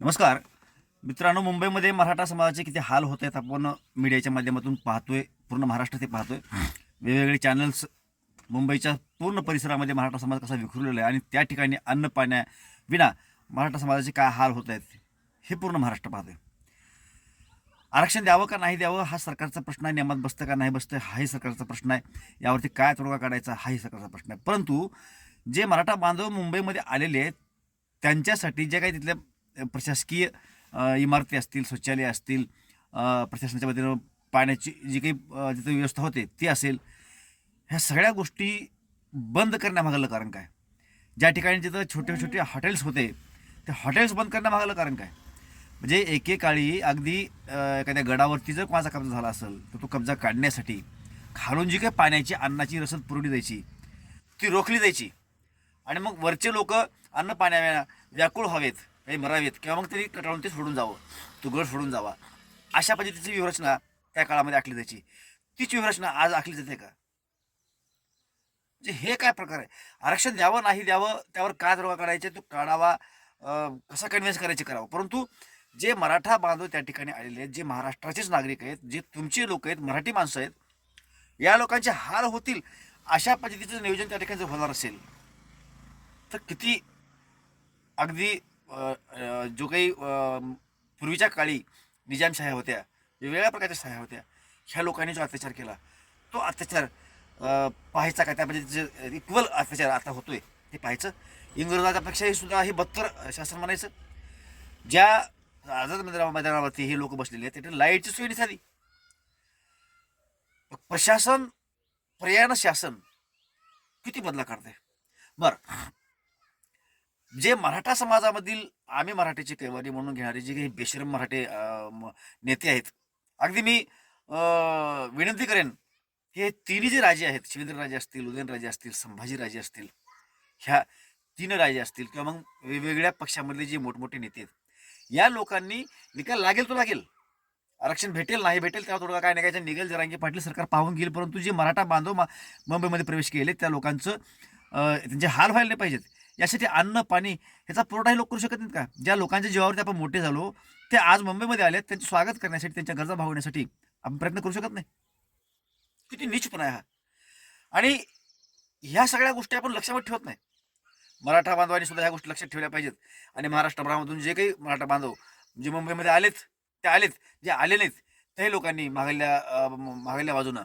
नमस्कार. मित्रांनो मुंबईमध्ये मराठा समाजाचे किती हाल होत आहेत आपण मीडियाच्या माध्यमातून पाहतोय पूर्ण महाराष्ट्र ते पाहतोय. वेगवेगळे चॅनल्स मुंबईच्या पूर्ण परिसरामध्ये मराठा समाज कसा विखुरलेला आहे आणि त्या ठिकाणी अन्न पाण्या विना मराठा समाजाचे काय हाल होत आहेत हे पूर्ण महाराष्ट्र पाहतोय. आरक्षण द्यावं का नाही द्यावं हा सरकारचा प्रश्न आहे नियमात बसतं का नाही बसतं हाही सरकारचा प्रश्न आहे. यावरती काय तोडगा काढायचा हाही सरकारचा प्रश्न आहे. परंतु जे मराठा बांधव मुंबईमध्ये आलेले आहेत त्यांच्यासाठी जे काही तिथल्या प्रशासकीय इमारती असतील शौचालय असतील प्रशासनाच्या वतीनं पाण्याची जी काही तिथं व्यवस्था होते ती असेल. ह्या सगळ्या गोष्टी बंद करण्यामागलं कारण काय? ज्या ठिकाणी तिथं छोटे छोटे हॉटेल्स होते ते हॉटेल्स बंद करण्यामागलं कारण काय? म्हणजे एकेकाळी अगदी एखाद्या गडावरती जर कोणाचा कब्जा झाला असेल तर तो कब्जा काढण्यासाठी खालून जी काही पाण्याची अन्नाची रसद पुरवली जायची ती रोखली जायची. आणि मग वरचे लोक अन्न पाण्या व्याकुळ व्हावेत. काही मरावेत किंवा मग तरी कटाळून ते सोडून जावं. तो गड सोडून जावा. अशा पद्धतीची व्यूहरचना त्या काळामध्ये आखली जायची. तीच व्यूहरचना आज आखली जाते का? म्हणजे हे काय प्रकार आहे? आरक्षण द्यावं नाही द्यावं त्यावर काय दरोगा काढायचे तो काढावा कसा कन्व्हिन्स करायचे करावं? परंतु जे मराठा बांधव त्या ठिकाणी आलेले आहेत जे महाराष्ट्राचेच नागरिक आहेत जे तुमचे लोक आहेत मराठी माणसं आहेत या लोकांचे हाल होतील अशा पद्धतीचं नियोजन त्या ठिकाणी जर होणार असेल. तर किती अगदी जो काही पूर्वीच्या काळी निजामशाह्या होत्या वेगवेगळ्या प्रकारच्या शाह्या होत्या ह्या लोकांनी जो अत्याचार केला तो अत्याचार पाहायचा का त्यामध्ये जे इक्वल अत्याचार आता होतोय ते पाहायचं. इंग्रजापेक्षाही सुद्धा हे बत्तर शासन म्हणायचं. ज्या आझाद मैदान मैदानावरती हे लोक बसलेले आहेत तिथे लाईटची सोय निघाली झाली प्रशासन पर्यायन शासन किती बदला काढते बर. जे मराठा समाजामधील आम्ही मराठीची कैवारी म्हणून घेणारे जे काही बेशरम मराठे म- नेते आहेत अगदी मी विनंती करेन हे तिन्ही जे राजे आहेत शिवेंद्रराजे असतील उदयनराजे असतील संभाजीराजे असतील ह्या तीन राजे असतील किंवा मग वेगवेगळ्या पक्षामधले जे मोठमोठे नेते आहेत या लोकांनी निकाल लागेल तो लागेल. आरक्षण भेटेल नाही भेटेल तेव्हा थोडं काय नाही निघेल जरांगी पाटील सरकार पाहून घेईल परंतु जे मराठा बांधव मुंबईमध्ये प्रवेश केले त्या लोकांचं त्यांचे हाल व्हायला नाही पाहिजेत. यासाठी अन्न पाणी ह्याचा पुरवठा हे लोक करू शकत नाहीत का? ज्या लोकांच्या जीवावरती आपण मोठे झालो ते आज मुंबईमध्ये आले त्यांचे स्वागत करण्यासाठी त्यांच्या गरजा भागवण्यासाठी आपण प्रयत्न करू शकत नाही. किती नीचपणा आहे हा. आणि ह्या सगळ्या गोष्टी आपण लक्षात ठेवत नाही. मराठा बांधवांनी सुद्धा ह्या गोष्टी लक्षात ठेवल्या पाहिजेत. आणि महाराष्ट्रामधून जे काही मराठा बांधव जे मुंबईमध्ये आलेत ते आलेत जे आले नाहीत त्याही लोकांनी मागल्या अं, मागल्या बाजूनं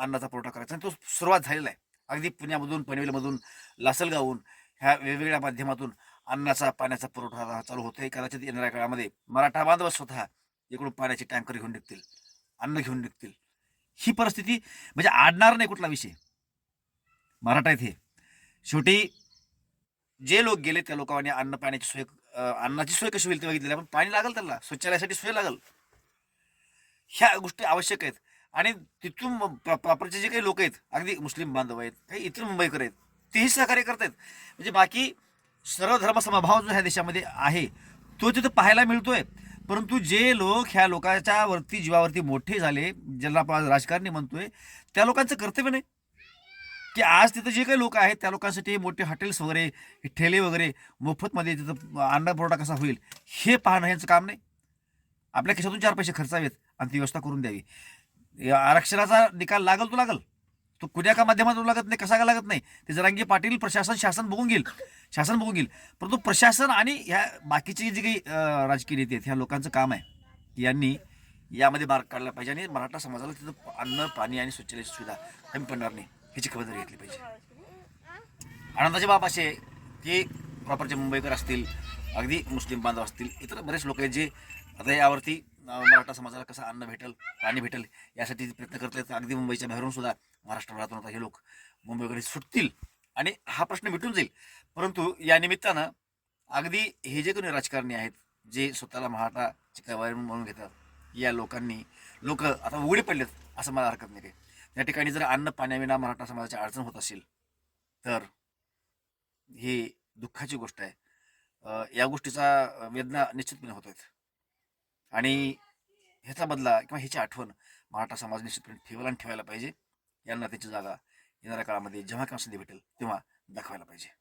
अन्नाचा पुरवठा करायचा. आणि तो सुरुवात झालेला आहे. अगदी पुण्यामधून पनवेलमधून लासलगावहून ह्या वेगवेगळ्या माध्यमातून अन्नाचा पाण्याचा पुरवठा चालू होतोय. कदाचित येणाऱ्या काळामध्ये मराठा बांधव स्वतः इकडून पाण्याचे टँकर घेऊन निघतील अन्न घेऊन निघतील. ही परिस्थिती म्हणजे आडणार नाही कुठला विषय. मराठा आहेत हे शेवटी जे लोक गेले त्या लोकांनी अन्न पाण्याची सोय अन्नाची सोय कशी होईल ते बघितलेली पण पाणी लागेल त्याला शौचालयासाठी सोय लागेल. ह्या गोष्टी आवश्यक आहेत. आणि तिथून प्रॉपरचे जे काही लोक आहेत अगदी मुस्लिम बांधव आहेत काही इतर मुंबईकर आहेत तेही सहकार्य करत आहेत म्हणजे बाकी सर्व धर्म समभाव जो ह्या देशामध्ये आहे तो तिथं पाहायला मिळतोय. परंतु जे लोक ह्या लोकांच्या वरती जीवावरती मोठे झाले ज्यांना आपण राजकारणी म्हणतोय त्या लोकांचं कर्तव्य नाही. की आज तिथं जे काही लोक आहेत त्या लोकांसाठी मोठे हॉटेल्स वगैरे ठेले वगैरे मोफतमध्ये तिथं अन्न पुरवठा कसा होईल हे पाहणं ह्याचं काम नाही. आपल्या खिशातून चार पैसे खर्चावेत आणि ती व्यवस्था करून द्यावी. आरक्षणाचा निकाल लागल तो लागल. तो कुण्या का माध्यमातून लागत नाही? कसा का लागत नाही? ते जरांगी पाटील प्रशासन शासन बघून घेईल. शासन बघून घेईल. परंतु प्रशासन आणि ह्या बाकीचे जे काही राजकीय नेते आहेत ह्या लोकांचं काम आहे की यांनी यामध्ये मार्ग काढला पाहिजे आणि मराठा समाजाला तिथं अन्न पाणी आणि स्वच्छतेची सुविधा कमी पडणार नाही ह्याची खबरदारी घेतली पाहिजे. आनंदाची बाब असे आहे की प्रॉपरचे मुंबईकर असतील अगदी मुस्लिम बांधव असतील इतर बरेच लोक आहेत जे आता यावरती मराठा समाजाला कसं अन्न भेटेल पाणी भेटेल यासाठी प्रयत्न करत आहेत अगदी मुंबईच्या बाहेरून सुद्धा महाराष्ट्रातून आता हे लोक मुंबईकडे सुटतील आणि हा प्रश्न मिटून जाईल. परंतु या निमित्तानं अगदी हे जे कोणी राजकारणी आहेत जे स्वतःला मराठा कैवारी म्हणून घेतात या लोकांनी लोक आता उघडी पडलेत असं मला हरकत नाही त्या ठिकाणी जर अन्न पाण्याविना मराठा समाजाची अडचण होत असेल तर ही दुःखाची गोष्ट आहे. या गोष्टीचा वेदना निश्चितपणे होत आहेत. आणि ह्याचा बदला किंवा ह्याची आठवण मराठा समाज निश्चितपणे ठेवायला आणि ठेवायला पाहिजे. यांना त्याची जागा येणाऱ्या काळामध्ये जेव्हा काम संधी भेटेल तेव्हा दाखवायला पाहिजे.